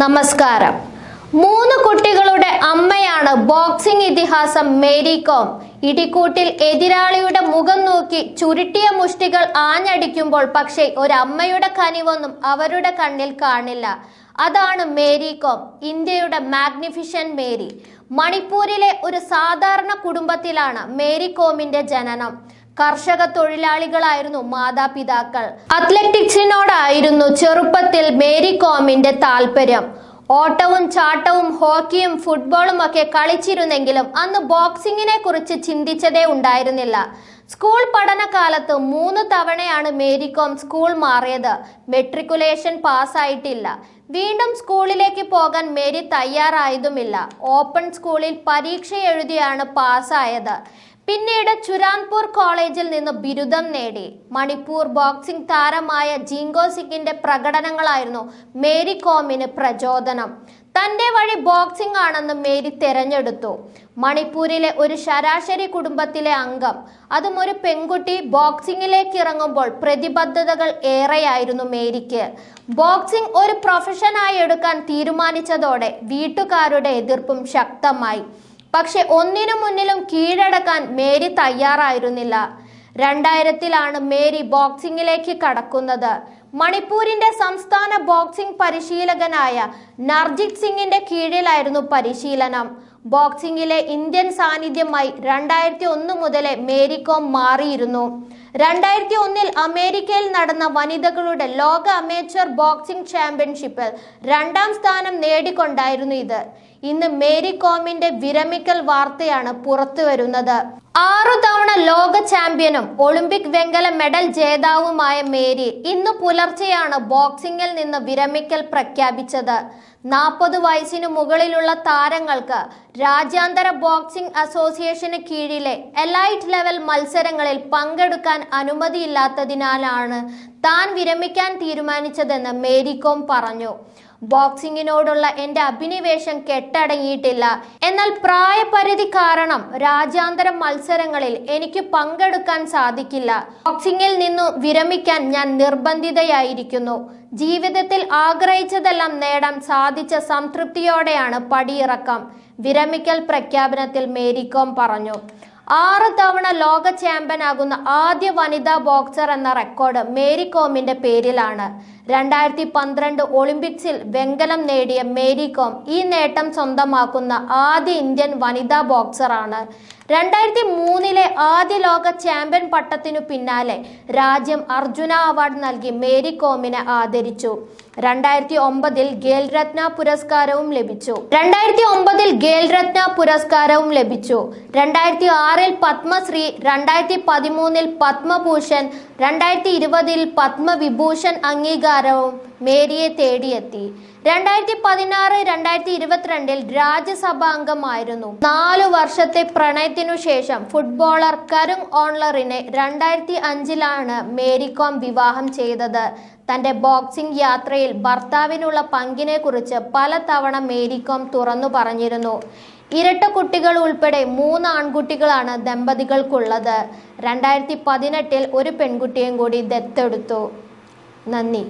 നമസ്കാരം. മൂന്ന് കുട്ടികളുടെ അമ്മയാണ് ബോക്സിംഗ് ഇതിഹാസം മേരി കോം. ഇടിക്കൂട്ടിൽ എതിരാളിയുടെ മുഖം നോക്കി ചുരുട്ടിയ മുഷ്ടികൾ ആഞ്ഞടിക്കുമ്പോൾ പക്ഷേ ഒരമ്മയുടെ കനിവൊന്നും അവരുടെ കണ്ണിൽ കാണില്ല. അതാണ് മേരി കോം ഇന്ത്യയുടെ മാഗ്നിഫിഷൻ മേരി. മണിപ്പൂരിലെ ഒരു സാധാരണ കുടുംബത്തിലാണ് മേരി കോമിന്റെ ജനനം. കർഷക തൊഴിലാളികളായിരുന്നു മാതാപിതാക്കൾ. അത്ലറ്റിക്സിനോടായിരുന്നു ചെറുപ്പത്തിൽ മേരി കോമിന്റെ താല്പര്യം. ഓട്ടവും ചാട്ടവും ഹോക്കിയും ഫുട്ബോളും ഒക്കെ കളിച്ചിരുന്നെങ്കിലും അന്ന് ബോക്സിങ്ങിനെ കുറിച്ച് ചിന്തിച്ചതേ ഉണ്ടായിരുന്നില്ല. സ്കൂൾ പഠനകാലത്ത് മൂന്ന് തവണയാണ് മേരി കോം സ്കൂൾ മാറിയത്. മെട്രിക്കുലേഷൻ പാസ്സായിട്ടില്ല. വീണ്ടും സ്കൂളിലേക്ക് പോകാൻ മേരി തയ്യാറായതുമില്ല. ഓപ്പൺ സ്കൂളിൽ പരീക്ഷ എഴുതിയാണ് പാസ്സായത്. പിന്നീട് ചുരാൻപൂർ കോളേജിൽ നിന്ന് ബിരുദം നേടി. മണിപ്പൂർ ബോക്സിംഗ് താരമായ ജിങ്കോ സിംഗിന്റെ പ്രകടനങ്ങളായിരുന്നു മേരി കോമിന് പ്രചോദനം. തന്റെ വഴി ബോക്സിംഗ് ആണെന്ന് മേരി തെരഞ്ഞെടുത്തു. മണിപ്പൂരിലെ ഒരു ശരാശരി കുടുംബത്തിലെ അംഗം. അതും ഒരു പെൺകുട്ടി ബോക്സിംഗിലേക്ക് ഇറങ്ങുമ്പോൾ പ്രതിബദ്ധതകൾ ഏറെയായിരുന്നു മേരിക്ക്. ബോക്സിംഗ് ഒരു പ്രൊഫഷനായി എടുക്കാൻ തീരുമാനിച്ചതോടെ വീട്ടുകാരുടെ എതിർപ്പും ശക്തമായി. പക്ഷെ ഒന്നിനു മുന്നിലും കീഴടക്കാൻ മേരി തയ്യാറായിരുന്നില്ല. രണ്ടായിരത്തിലാണ് മേരി ബോക്സിംഗിലേക്ക് കടക്കുന്നത്. മണിപ്പൂരിന്റെ സംസ്ഥാന ബോക്സിംഗ് പരിശീലകനായ നർജിത് സിംഗിന്റെ കീഴിലായിരുന്നു പരിശീലനം. ബോക്സിംഗിലെ ഇന്ത്യൻ സാന്നിധ്യമായി രണ്ടായിരത്തി ഒന്ന് മുതലേ മേരി കോം മാറിയിരുന്നു. രണ്ടായിരത്തി ഒന്നിൽ അമേരിക്കയിൽ നടന്ന വനിതകളുടെ ലോക അമേച്ചർ ബോക്സിംഗ് ചാമ്പ്യൻഷിപ്പിൽ രണ്ടാം സ്ഥാനം നേടിക്കൊണ്ടായിരുന്നു ഇത്. ഇന്ന് മേരി കോമിന്റെ വിരമിക്കൽ വാർത്തയാണ് പുറത്തു വരുന്നത്. ആറു തവണ ലോക ചാമ്പ്യനും ഒളിമ്പിക് വെങ്കല മെഡൽ ജേതാവുമായ മേരി ഇന്ന് പുലർച്ചെയാണ് ബോക്സിംഗിൽ നിന്ന് വിരമിക്കൽ പ്രഖ്യാപിച്ചത്. നാൽപ്പത് വയസ്സിനു മുകളിലുള്ള താരങ്ങൾക്ക് രാജ്യാന്തര ബോക്സിംഗ് അസോസിയേഷന് കീഴിലെ എലൈറ്റ് ലെവൽ മത്സരങ്ങളിൽ പങ്കെടുക്കാൻ അനുമതിയില്ലാത്തതിനാലാണ് താൻ വിരമിക്കാൻ തീരുമാനിച്ചതെന്ന് മേരി കോം പറഞ്ഞു. ബോക്സിങ്ങിനോടുള്ള എന്റെ അഭിനിവേശം കെട്ടടങ്ങിയിട്ടില്ല. എന്നാൽ പ്രായപരിധി കാരണം രാജ്യാന്തര മത്സരങ്ങളിൽ എനിക്ക് പങ്കെടുക്കാൻ സാധിക്കില്ല. ബോക്സിംഗിൽ നിന്നു വിരമിക്കാൻ ഞാൻ നിർബന്ധിതയായിരിക്കുന്നു. ജീവിതത്തിൽ ആഗ്രഹിച്ചതെല്ലാം നേടാൻ സാധിച്ച സംതൃപ്തിയോടെയാണ് പടിയിറക്കം. വിരമിക്കൽ പ്രഖ്യാപനത്തിൽ മേരികോം പറഞ്ഞു. ആറ് തവണ ലോക ചാമ്പ്യനാകുന്ന ആദ്യ വനിതാ ബോക്സർ എന്ന റെക്കോർഡ് മേരികോമിന്റെ പേരിലാണ്. രണ്ടായിരത്തി പന്ത്രണ്ട് ഒളിമ്പിക്സിൽ വെങ്കലം നേടിയ മേരി കോം ഈ നേട്ടം സ്വന്തമാക്കുന്ന ആദ്യ ഇന്ത്യൻ വനിതാ ബോക്സറാണ്. രണ്ടായിരത്തി മൂന്നിലെ ആദ്യ ലോക ചാമ്പ്യൻ പട്ടത്തിനു പിന്നാലെ രാജ്യം അർജുന അവാർഡ് നൽകി മേരി കോമിനെ ആദരിച്ചു. രണ്ടായിരത്തി ഒമ്പതിൽ ഖേൽരത്ന പുരസ്കാരവും ലഭിച്ചു. രണ്ടായിരത്തി ഒമ്പതിൽ ഖേൽരത്ന പുരസ്കാരവും ലഭിച്ചു. രണ്ടായിരത്തി ആറിൽ പത്മശ്രീ രണ്ടായിരത്തി പതിമൂന്നിൽ പത്മഭൂഷൺ രണ്ടായിരത്തി ഇരുപതിൽ പത്മവിഭൂഷൺ അംഗീകാരവും മേരിയെ തേടിയെത്തി. രണ്ടായിരത്തി പതിനാറ് രണ്ടായിരത്തി ഇരുപത്തിരണ്ടിൽ രാജ്യസഭാ അംഗമായിരുന്നു. നാലു വർഷത്തെ പ്രണയത്തിനു ശേഷം ഫുട്ബോളർ കരുൺ ഓൺലറിനെ രണ്ടായിരത്തി അഞ്ചിലാണ് മേരികോം വിവാഹം ചെയ്തത്. തന്റെ ബോക്സിംഗ് യാത്രയിൽ ഭർത്താവിനുള്ള പങ്കിനെ കുറിച്ച് പലതവണ മേരികോം തുറന്നു പറഞ്ഞിരുന്നു. ഇരട്ട കുട്ടികൾ ഉൾപ്പെടെ മൂന്ന് ആൺകുട്ടികളാണ് ദമ്പതികൾക്കുള്ളത്. രണ്ടായിരത്തി പതിനെട്ടിൽ ഒരു പെൺകുട്ടിയും കൂടി ദത്തെടുത്തു. നന്ദി.